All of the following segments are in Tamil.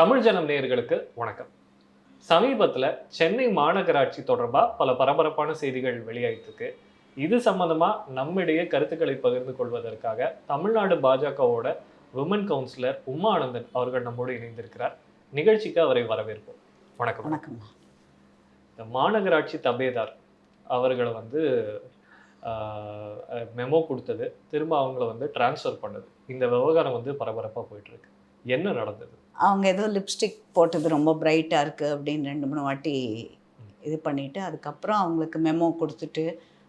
தமிழ் ஜனம் நேயர்களுக்கு வணக்கம். சமீபத்துல சென்னை மாநகராட்சி தொடர்பா பல பரபரப்பான செய்திகள் வெளியாயிருக்கு இது சம்பந்தமா நம்மிடையே கருத்துக்களை பகிர்ந்து கொள்வதற்காக தமிழ்நாடு பாஜகவோட விமன் கவுன்சிலர் உமா ஆனந்தன் அவர்கள் நம்மோடு இணைந்திருக்கிறார். நிகழ்ச்சிக்கு அவரை வரவேற்போம். வணக்கம். வணக்கம். இந்த மாநகராட்சி தபேதார் அவர்களை வந்து மெமோ கொடுத்தது. திரும்ப அவங்கள வந்து டிரான்ஸ்ஃபர் பண்ணது. இந்த விவகாரம் வந்து பரபரப்பாக போயிட்டு இருக்கு என்ன நடந்தது? அவங்க ஏதோ லிப்ஸ்டிக் போட்டது ரொம்ப பிரைட்டாக இருக்குது அப்படின்னு ரெண்டு மூணு வாட்டி இது பண்ணிவிட்டு அதுக்கப்புறம் அவங்களுக்கு மெமோ கொடுத்துட்டு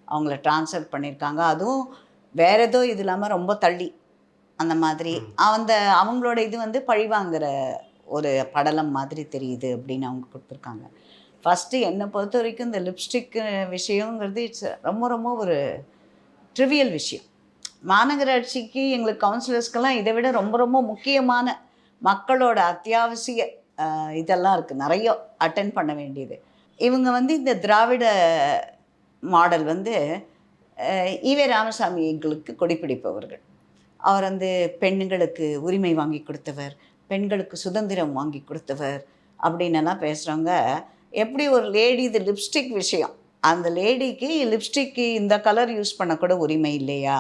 அவங்கள ட்ரான்ஸ்ஃபர் பண்ணியிருக்காங்க அதுவும் வேற ஏதோ இது இல்லாமல் ரொம்ப தள்ளி. அந்த மாதிரி. அந்த அவங்களோட இது வந்து பழிவாங்கிற ஒரு படலம் மாதிரி தெரியுது அப்படின்னு அவங்க கொடுத்துருக்காங்க. ஃபஸ்ட்டு என்னை பொறுத்த வரைக்கும் இந்த லிப்ஸ்டிக் விஷயங்கிறது இட்ஸ் ரொம்ப ரொம்ப ஒரு ட்ரிவியல் விஷயம். மாநகராட்சிக்கு எங்களுக்கு கவுன்சிலர்ஸ்க்கெல்லாம் இதை விட ரொம்ப ரொம்ப முக்கியமான மக்களோட அத்தியாவசிய இதெல்லாம் இருக்குது நிறைய அட்டன் பண்ண வேண்டியது. இவங்க வந்து இந்த திராவிட மாடல் வந்து ஈவே ராமசாமி எங்களுக்கு கொடிப்பிடிப்பவர்கள் அவர் வந்து பெண்களுக்கு உரிமை வாங்கி கொடுத்தவர் பெண்களுக்கு சுதந்திரம் வாங்கி கொடுத்தவர் அப்படின்னலாம் பேசுகிறவங்க எப்படி ஒரு லேடி இது லிப்ஸ்டிக் விஷயம்? அந்த லேடிக்கு லிப்ஸ்டிக்கு இந்த கலர் யூஸ் பண்ணக்கூட உரிமை இல்லையா?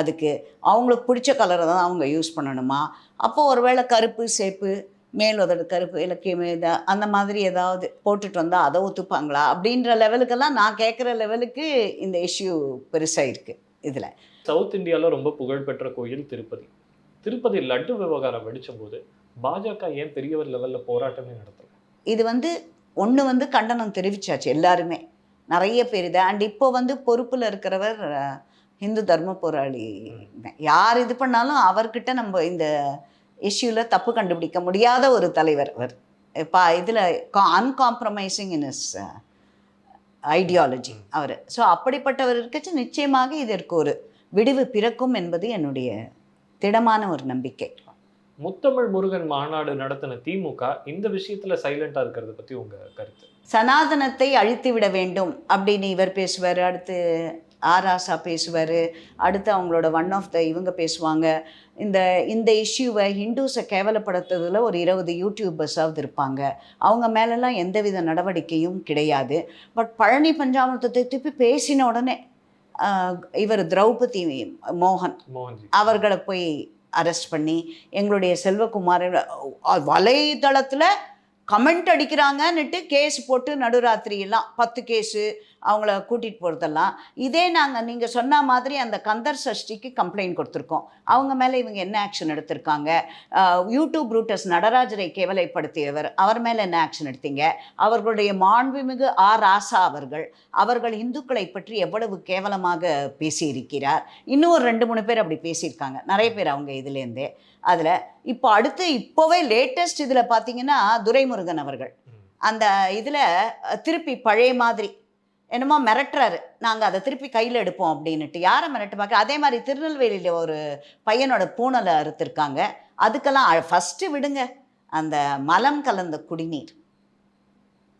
அதுக்கு அவங்களுக்கு பிடிச்ச கலரை தான் அவங்க யூஸ் பண்ணணுமா? அப்போ ஒருவேளை கருப்பு சேப்பு மேல் உதடு கருப்பு இலக்கியம் அந்த மாதிரி ஏதாவது போட்டுட்டு வந்தால் அதை ஒத்துப்பாங்களா? அப்படின்ற லெவலுக்கெல்லாம் நான் கேட்குற லெவலுக்கு இந்த இஷ்யூ பெருசாக இருக்குது இதில். சவுத் இந்தியால ரொம்ப புகழ்பெற்ற கோயில் திருப்பதி. திருப்பதி லட்டு விவகாரம் வெடிச்ச போது பாஜக ஏன் பெரியவர் லெவல்ல போராட்டமே நடத்தல? இது வந்து ஒன்று வந்து கண்டனம் தெரிவிச்சாச்சு எல்லாருமே. நிறைய பேர் இது. அண்ட் இப்போ வந்து பொறுப்பில் இருக்கிறவர் இந்து தர்ம போராளி யார் இது பண்ணாலும் அவர்கிட்ட நம்ம இந்த இஷ்யூவில் தப்பு கண்டுபிடிக்க முடியாத ஒரு தலைவர் அவர் இப்போ இதில் அன்காம்ப்ரமைசிங் இன் இஸ் ஐடியாலஜி அவர். ஸோ அப்படிப்பட்டவர் இருக்கச்சு நிச்சயமாக இதற்கு ஒரு விடிவு பிறக்கும் என்பது என்னுடைய திடமான ஒரு நம்பிக்கை. முத்தமிழ் முருகன் மாநாடு நடத்தின திமுக இந்த விஷயத்துல சைலண்டா இருக்கிறத பத்தி உங்க கருத்து? சனாதனத்தை அழித்து விட வேண்டும் அப்படின்னு இவர் பேசுவார். அடுத்து ஆராசா பேசுவார். அடுத்து அவங்களோட ஒன் ஆஃப் த இவங்க பேசுவாங்க. இந்த இந்த இஷ்யூவை ஹிந்துஸை கேவலப்படுத்துறதுல ஒரு இருபது யூடியூபர்ஸாவது இருப்பாங்க. அவங்க மேலெல்லாம் எந்தவித நடவடிக்கையும் கிடையாது. பட் பழனி பஞ்சாமிரதத்தை திருப்பி பேசின உடனே இவர் திரௌபதி மோகன் அவர்களை போய் அரெஸ்ட் பண்ணி எங்களுடைய செல்வகுமார் வலைதளத்தில் கமெண்ட் அடிக்கிறாங்கன்னுட்டு கேஸ் போட்டு நடுராத்திரி எல்லாம் பத்து கேஸு அவங்கள கூட்டிகிட்டு போகிறதெல்லாம் இதே நாங்கள் நீங்கள் சொன்ன மாதிரி அந்த கந்தர் சஷ்டிக்கு கம்ப்ளைண்ட் கொடுத்துருக்கோம். அவங்க மேலே இவங்க என்ன ஆக்ஷன் எடுத்திருக்காங்க? யூடியூப் ரூட்டர்ஸ் நடராஜரை கேவலைப்படுத்தியவர் அவர் மேலே என்ன ஆக்ஷன் எடுத்தீங்க? அவர்களுடைய மாண்புமிகு ஆர் ராசா அவர்கள் அவர்கள் இந்துக்களை பற்றி எவ்வளவு கேவலமாக பேசியிருக்கிறார்? இன்னும் ஒரு ரெண்டு மூணு பேர் அப்படி பேசியிருக்காங்க. நிறைய பேர் அவங்க இதுலேருந்தே. அதில் இப்போ அடுத்து இப்போவே லேட்டஸ்ட் இதில் பார்த்தீங்கன்னா துரைமுருகன் அவர்கள். அந்த இதில் திருப்பி பழைய மாதிரி என்னமோ மிரட்டுறாரு. நாங்கள் அதை திருப்பி கையில் எடுப்போம் அப்படின்னுட்டு. யாரை மிரட்டு பார்க்க? அதே மாதிரி திருநெல்வேலியில் ஒரு பையனோட பூனலை அறுத்துருக்காங்க. அதுக்கெல்லாம் ஃபஸ்ட்டு விடுங்க. அந்த மலம் கலந்த குடிநீர்.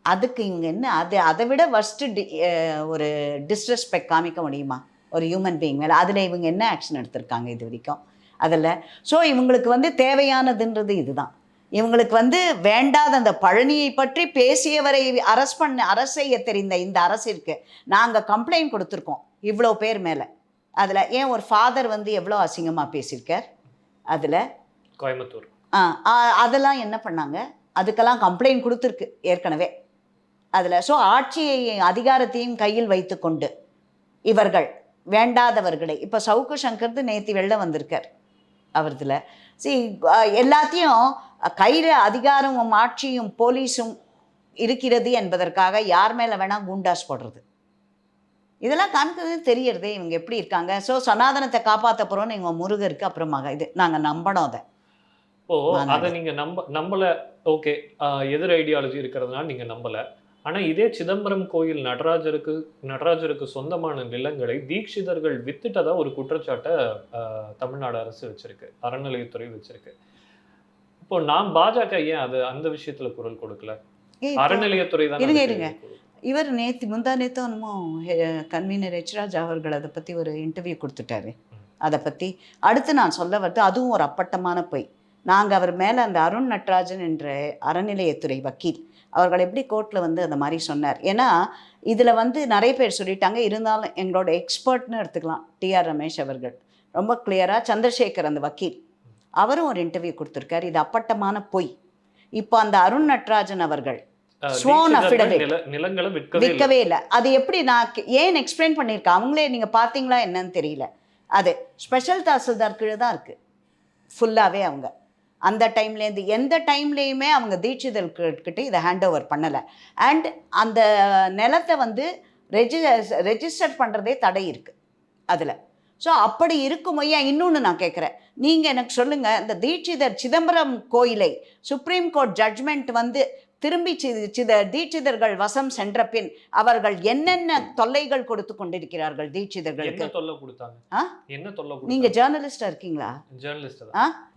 அதுக்கு இவங்க என்ன? அது அதை விட ஃபஸ்ட்டு டி ஒரு டிஸ்ரெஸ்பெக்ட் காமிக்க முடியுமா? ஒரு ஹியூமன் பீயிங் மேலே. அதில் இவங்க என்ன ஆக்ஷன் எடுத்திருக்காங்க இது வரைக்கும்? அதில். ஸோ இவங்களுக்கு வந்து தேவையானதுன்றது இதுதான். இவங்களுக்கு வந்து வேண்டாத அந்த பழனியை பற்றி பேசியவரை அரஸ்ட் பண்ண அரசு செய்ய தெரிந்த இந்த அரசிற்கு. நாங்கள் கம்ப்ளைண்ட் கொடுத்துருக்கோம் இவ்வளோ பேர் மேலே. அதில் ஏன் ஒரு ஃபாதர் வந்து எவ்வளோ அசிங்கமாக பேசியிருக்கார்? அதில் கோயம்புத்தூர். ஆ அதெல்லாம் என்ன பண்ணாங்க? அதுக்கெல்லாம் கம்ப்ளைண்ட் கொடுத்துருக்கு ஏற்கனவே. அதில் ஸோ ஆட்சியை அதிகாரத்தையும் கையில் வைத்துக்கொண்டு இவர்கள் வேண்டாதவர்களை. இப்போ சவுக்கு சங்கர்து நேத்தி வெளில வந்திருக்கார் அவர்தில். சி எல்லாத்தையும் கையில் அதிகாரமும் ஆட்சியும் போலீஸும் இருக்கிறது என்பதற்காக யார் மேலே வேணால் குண்டாஸ் போடுறது. இதெல்லாம் காமிக்கிறது தெரியறதே இவங்க எப்படி இருக்காங்க. ஸோ சனாதனத்தை காப்பாற்ற போகிறோன்னு இவங்க முருகருக்கு அப்புறமாக இது. நாங்கள் நம்பணும் அதை. ஓ. அதை நீங்க நம்ப நம்பல. ஓகே. எதிர் ஐடியாலஜி இருக்கிறதுனால நீங்க நம்பல. ஆனா இதே சிதம்பரம் கோயில் நடராஜருக்கு நடராஜருக்கு சொந்தமான நிலங்களை தீட்சிதர்கள் வித்துட்டதா ஒரு குற்றச்சாட்டை தமிழ்நாடு அரசு வச்சிருக்கு. அறநிலையத்துறை வச்சிருக்கு. இப்போ நான் பாஜக ஏன் அது அந்த விஷயத்துல குரல் கொடுக்கல? அறநிலையத்துறை தான் இருங்க, இருங்க. இவர் நேற்று முந்தா நேற்று என்னமோ கன்வீனர் ஹெச்ராஜ் அவர்கள் அதை பற்றி ஒரு இன்டர்வியூ கொடுத்துட்டாரு. அதை பற்றி அடுத்து நான் சொல்ல வந்து அதுவும் ஒரு அப்பட்டமான பொய். நாங்கள் அவர் மேலே அந்த அருண் நட்ராஜன் என்ற அறநிலையத்துறை வக்கீல் அவர்கள் எப்படி கோர்ட்டில் வந்து அந்த மாதிரி சொன்னார். ஏன்னா இதில் வந்து நிறைய பேர் சொல்லிட்டாங்க இருந்தாலும் எங்களோட எக்ஸ்பர்ட்னு எடுத்துக்கலாம் டிஆர் ரமேஷ் அவர்கள். ரொம்ப கிளியராக சந்திரசேகர் அந்த வக்கீல். அவரும் ஒரு இன்டர்வியூ கொடுத்துருக்காரு. இது அப்பட்டமான பொய். இப்போ அந்த அருண் நட்ராஜன் அவர்கள். நில நிலங்களை விற்கவே இல்லை. அது எப்படி நான் ஏன் எக்ஸ்பிளைன் பண்ணியிருக்கேன்? அவங்களே நீங்கள் பார்த்தீங்களா என்னன்னு தெரியல. அது ஸ்பெஷல் தாசில்தார் கீழே தான் இருக்குது ஃபுல்லாகவே அவங்க. அந்த டைம்லேருந்து எந்த டைம்லேயுமே அவங்க தீட்சிதர்கிட்ட இதை ஹேண்ட் ஓவர் பண்ணலை. அண்ட் அந்த நிலத்தை வந்து ரெஜி ரெஜிஸ்டர் பண்ணுறதே தடை இருக்குது அதில். ஸோ அப்படி இருக்கும் ஐயா இன்னொன்று நான் கேட்குறேன் நீங்கள் எனக்கு சொல்லுங்கள் இந்த தீட்சிதர் சிதம்பரம் கோயிலை சுப்ரீம் கோர்ட் ஜட்ஜ்மெண்ட் வந்து திரும்பி சித தீட்சிதர்கள் வசம் சென்ற பின் அவர்கள் என்னென்ன தொல்லைகள் கொடுத்து கொண்டிருக்கிறார்கள் தீட்சிதர்களுக்கு? தொல்லை கொடுத்தாங்க? என்ன தொல்லை இருக்கீங்களா? ஜேர்னலிஸ்ட்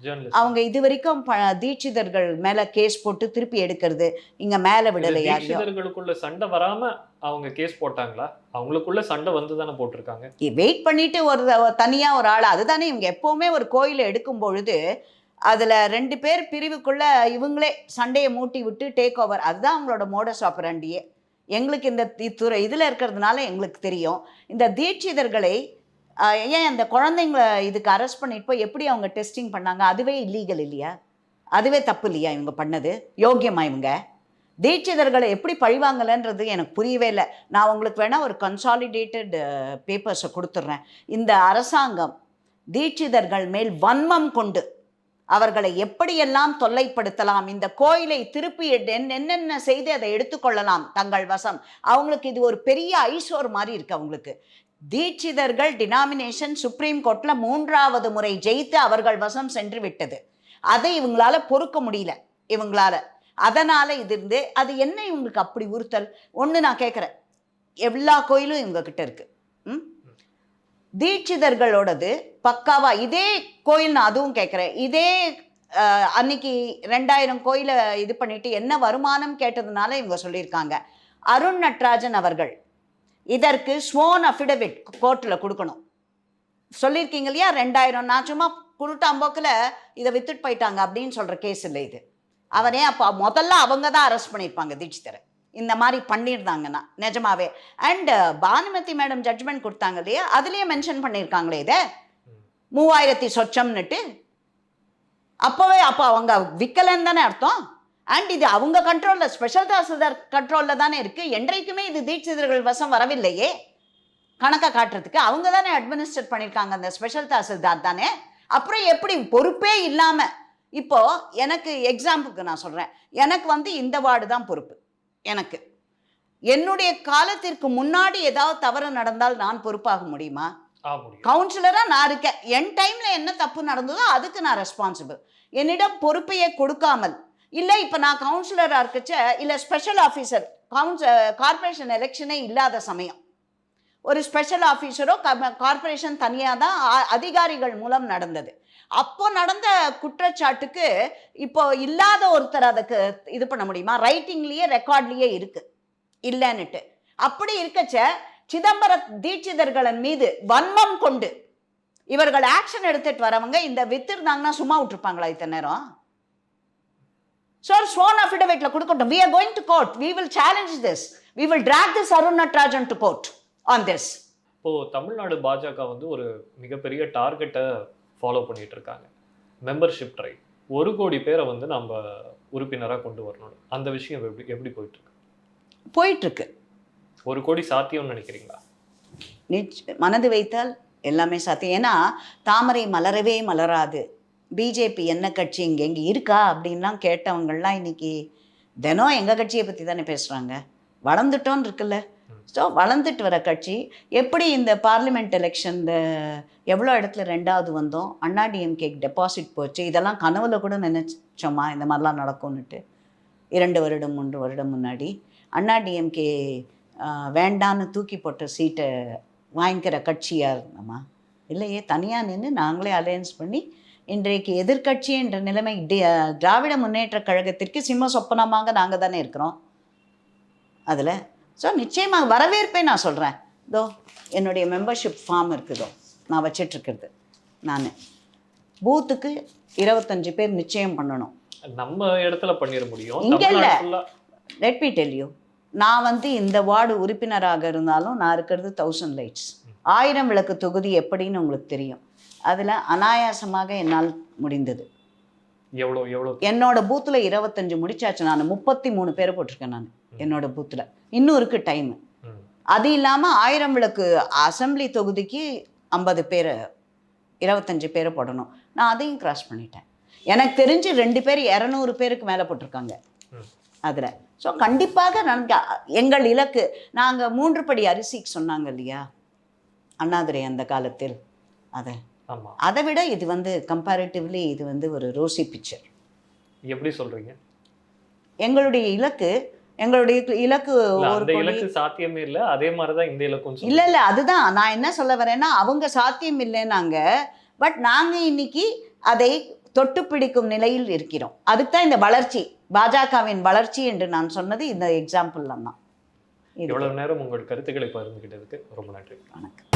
ஜேர்னலிஸ்ட் அவங்க இது வரைக்கும் தீட்சிதர்கள் மேலே கேஸ் போட்டு திருப்பி எடுக்கிறது இங்கே மேலே விடலை தீட்சிதர்களுக்குள்ள சண்டை வராம அவங்க கேஸ் போட்டாங்களா? அவங்களுக்குள்ள சண்டை வந்து தானே போட்டிருக்காங்க வெயிட் பண்ணிட்டு ஒரு தனியாக ஒரு ஆள் அதுதானே இவங்க எப்போவுமே ஒரு கோயிலை எடுக்கும் பொழுது அதில் ரெண்டு பேர் பிரிவுக்குள்ளே இவங்களே சண்டையை மூட்டி விட்டு டேக் ஓவர் அதுதான் அவங்களோட மோடஸ் ஆப்பரண்டியே எங்களுக்கு இந்த துறை இதில் இருக்கிறதுனால எங்களுக்கு தெரியும். இந்த தீட்சிதர்களை ஏன் அந்த குழந்தைங்கள இதுக்கு அரெஸ்ட் பண்ணிட்டு போய் எப்படி அவங்க டெஸ்டிங் பண்ணாங்க? அதுவே இல்லீகல் இல்லையா? அதுவே தப்பு இல்லையா இவங்க பண்ணது? யோக்கியமா இவங்க? தீட்சிதர்களை எப்படி பழிவாங்கலைன்றது எனக்கு புரியவே இல்லை. நான் உங்களுக்கு வேணால் ஒரு கன்சாலிடேட்டட் பேப்பர்ஸை கொடுத்துட்றேன் இந்த அரசாங்கம் தீட்சிதர்கள் மேல் வன்மம் கொண்டு அவர்களை எப்படியெல்லாம் தொல்லைப்படுத்தலாம்? இந்த கோயிலை திருப்பி என்னென்ன செய்து அதை எடுத்துக்கொள்ளலாம் தங்கள் வசம். அவங்களுக்கு இது ஒரு பெரிய ஐசோர் மாதிரி இருக்கு அவங்களுக்கு. தீட்சிதர்கள் டினாமினேஷன் சுப்ரீம் கோர்ட்ல மூன்றாவது முறை ஜெயித்து அவர்கள் வசம் சென்று விட்டது. அதை இவங்களால பொறுக்க முடியல. இவங்களால. அதனால இது இருந்து அது என்ன இவங்களுக்கு அப்படி உறுத்தல்? ஒன்று நான் கேட்குறேன் எல்லா கோயிலும் இவங்க கிட்ட இருக்கு. ம்? தீட்சிதர்களோடது பக்காவா? இதே கோயில் நான் அதுவும் கேட்குறேன். இதே அன்னைக்கு ரெண்டாயிரம் கோயிலை இது பண்ணிட்டு என்ன வருமானம் கேட்டதுனால இவங்க சொல்லியிருக்காங்க. அருண் நட்ராஜன் அவர்கள் இதற்கு ஸ்வோன் அஃபிடவிட் கோர்ட்டில் கொடுக்கணும். சொல்லியிருக்கீங்க இல்லையா? ரெண்டாயிரம் நான் சும்மா குருட்டாம்போக்கில் இதை வித்துட்டு போயிட்டாங்க அப்படின்னு சொல்கிற கேஸ் இல்லை இது. அவனே அப்போ முதல்ல அவங்க தான் அரெஸ்ட் பண்ணியிருப்பாங்க தீட்சிதரை. இந்த மாதிரி பண்ணியிருந்தாங்கன்னா நிஜமாவே. And uh, Bhanumathi madam judgement கொடுத்தாங்க இல்லையா? அதுலேயே மென்ஷன் பண்ணியிருக்காங்களே இதை? மூவாயிரத்தி சொச்சம்னுட்டு. அப்போவே அப்போ அவங்க விற்கலன்னு தானே அர்த்தம். அண்ட் இது அவங்க கண்ட்ரோலில் ஸ்பெஷல் தாசில்தார் கண்ட்ரோலில் தானே இருக்குது என்றைக்குமே இது தீட்சிதர்கள் வசம் வரவில்லையே. கணக்கை காட்டுறதுக்கு அவங்க தானே அட்மினிஸ்டர் பண்ணியிருக்காங்க அந்த ஸ்பெஷல் தாசில்தார் தானே. அப்புறம் எப்படி பொறுப்பே இல்லாமல் இப்போது எனக்கு எக்ஸாம்பிளுக்கு நான் சொல்கிறேன் எனக்கு வந்து இந்த வார்டு தான் பொறுப்பு. எனக்கு. என்னுடைய காலத்திற்கு முன்னாடி ஏதாவது தவறு நடந்தால் நான் பொறுப்பாக முடியுமா? கவுன்சிலராக நான் இருக்கேன். என் டைமில் என்ன தப்பு நடந்ததோ அதுக்கு நான் ரெஸ்பான்சிபிள் என்னிடம் பொறுப்பையே கொடுக்காமல். இல்லை இப்போ நான் கவுன்சிலராக இருக்கச்ச இல்லை ஸ்பெஷல் ஆஃபீஸர் கவுன்ஸ் கார்ப்பரேஷன் எலெக்ஷனே இல்லாத சமயம். ஒரு ஸ்பெஷல் ஆஃபீஸரோ கார்ப்பரேஷன் தனியாக தான் அதிகாரிகள் மூலம் நடந்தது. அப்போ நடந்த குற்றச்சாட்டுக்கு இப்போ இல்லாத ஒருத்தர் அதுக்கு இது பண்ண முடியுமா? ரைட்டிங்லேயே ரெக்கார்ட்லேயே இருக்கு. இல்லைன்னுட்டு. அப்படி இருக்கச்ச சிதம்பர தீட்சிதர்களின் மீது வன்மம் கொண்டு இவர்கள் ஆக்ஷன் எடுத்துட்டு வரவங்க இந்த வித்திருந்தாங்கன்னா சும்மா விட்டுருப்பாங்களா இத்தனை நேரம்? சார் சோன் அஃபிடவிட்ல கொடுக்கட்டும். We are going to court we will challenge this we will drag this Arun Natarajan to court on this இப்போ தமிழ்நாடு பாஜக வந்து ஒரு மிகப்பெரிய டார்கெட்டை ஃபாலோ பண்ணிட்டு இருக்காங்க மெம்பர்ஷிப் ட்ரை ஒரு கோடி பேரை வந்து நம்ம உறுப்பினராக கொண்டு வரணும். அந்த விஷயம் எப்படி எப்படி போயிட்டு இருக்கு போயிட்டு இருக்கு ஒரு கோடி சாத்தியம்னு நினைக்கிறீங்களா? நிச் மனது வைத்தால் எல்லாமே சாத்தியம். ஏன்னா தாமரை மலரவே மலராது. பிஜேபி என்ன கட்சி இங்கே எங்கே இருக்கா அப்படின்லாம் கேட்டவங்கள்லாம் இன்னைக்கு தினம் எங்கள் கட்சியை பற்றி தானே பேசுகிறாங்க வளர்ந்துட்டோன்னு இருக்குல்ல. ஸோ வளர்ந்துட்டு வர கட்சி எப்படி இந்த பார்லிமெண்ட் எலெக்ஷன் இந்த எவ்வளோ இடத்துல ரெண்டாவது வந்தோம் அண்ணா டிஎம்கேக்கு டெபாசிட் போச்சு இதெல்லாம் கனவுல கூட நினச்சோமா இந்த மாதிரிலாம் நடக்கும்னுட்டு? இரண்டு வருடம் மூன்று வருடம் முன்னாடி அண்ணா டிஎம்கே வேண்டான்னு தூக்கி போட்ட சீட்டை வாங்கிக்கிற கட்சியாக இருந்தோமா இல்லையே தனியாக நின்று நாங்களே அலையன்ஸ் பண்ணி இன்றைக்கு எதிர்க்கட்சி என்ற நிலைமை திராவிட முன்னேற்ற கழகத்திற்கு சிம்ம சொப்பனமாக நாங்கள் தானே இருக்கிறோம். அதில் ஸோ நிச்சயமாக வரவேற்பே நான் சொல்கிறேன் இதோ என்னுடைய மெம்பர்ஷிப் ஃபார்ம் இருக்குதோ நான் வச்சிட்ருக்கிறது. நான். பூத்துக்கு இருபத்தஞ்சு பேர் நிச்சயம் பண்ணணும். நம்ம இடத்துல பண்ணிட முடியும். இங்க இல்ல. லெட் மீ டெல் யூ நான் வந்து இந்த வார்டு உறுப்பினராக இருந்தாலும் நான் இருக்கிறது தௌசண்ட் லைட்ஸ் ஆயிரம் விளக்கு தொகுதி எப்படின்னு உங்களுக்கு தெரியும். அதில் அனாயாசமாக என்னால் முடிந்தது. எவ்வளோ எவ்வளோ? என்னோட பூத்தில் இருபத்தஞ்சு முடிச்சாச்சு. நான் முப்பத்தி மூணு பேர் போட்டிருக்கேன் நான். என்னோட பூத்தில் இன்னும் இருக்கு டைம். அது இல்லாமல் ஆயிரம் விளக்கு அசெம்பிளி தொகுதிக்கு ஐம்பது பேர் இருபத்தஞ்சு பேரை போடணும். நான் அதையும் கிராஸ் பண்ணிட்டேன். எனக்கு தெரிஞ்சு ரெண்டு பேர் இரநூறு பேருக்கு மேலே போட்டிருக்காங்க. அதில். ஸோ கண்டிப்பாக நான் எங்கள் இலக்கு நாங்கள் மூன்று படி அரிசிக்கு சொன்னாங்க இல்லையா? அண்ணாதுரை அந்த காலத்தில். அதை அதை விட இது வந்து கம்பேரிட்டிவ்லி இது வந்து ஒரு ரோசி பிக்சர் எப்படி சொல்றீங்க? எங்களுடைய இலக்கு எங்களுடைய இலக்கு ஒரு இலக்கு சாத்தியமே இல்ல அதே மாதிரிதான் இந்த இலக்கும். இல்ல இல்ல அதுதான். நான் என்ன சொல்ல வரேன்னா அவங்க சாத்தியம் இல்லைன்னாங்க பட் நாங்க இன்னைக்கு அதை தொட்டு பிடிக்கும் நிலையில் இருக்கிறோம். அதுக்கு தான் இந்த வளர்ச்சி பாஜகவின் வளர்ச்சி என்று நான் சொன்னது இந்த எக்ஸாம்பிள் தான். இவ்வளவு நேரம் உங்கள் கருத்துக்களை பகிர்ந்துகிட்டதுக்கு ரொம்ப நன்றி. வணக்கம்.